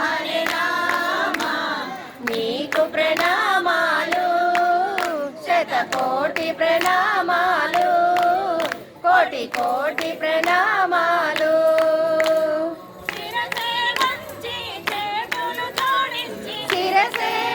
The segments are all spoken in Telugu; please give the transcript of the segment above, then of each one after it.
హరే రామ. నీకు ప్రణామాలు శతకోటి ప్రణామాలు కోటి కోటి ప్రణామాలు. శిరసే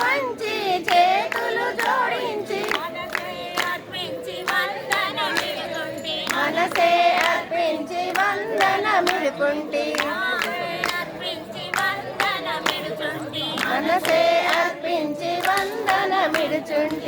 వంచి చేతులు జోడించి. మనసే అర్పించి వందనమిడుతుంటి మనసే అర్పించి వందనమిడుకుంటి మనసే అర్పించి వందనమిడుచుంటి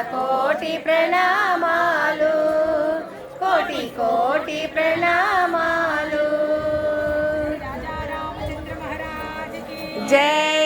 శతకోటి ప్రణామాలు కోటి కోటి ప్రణామాలు. రాజా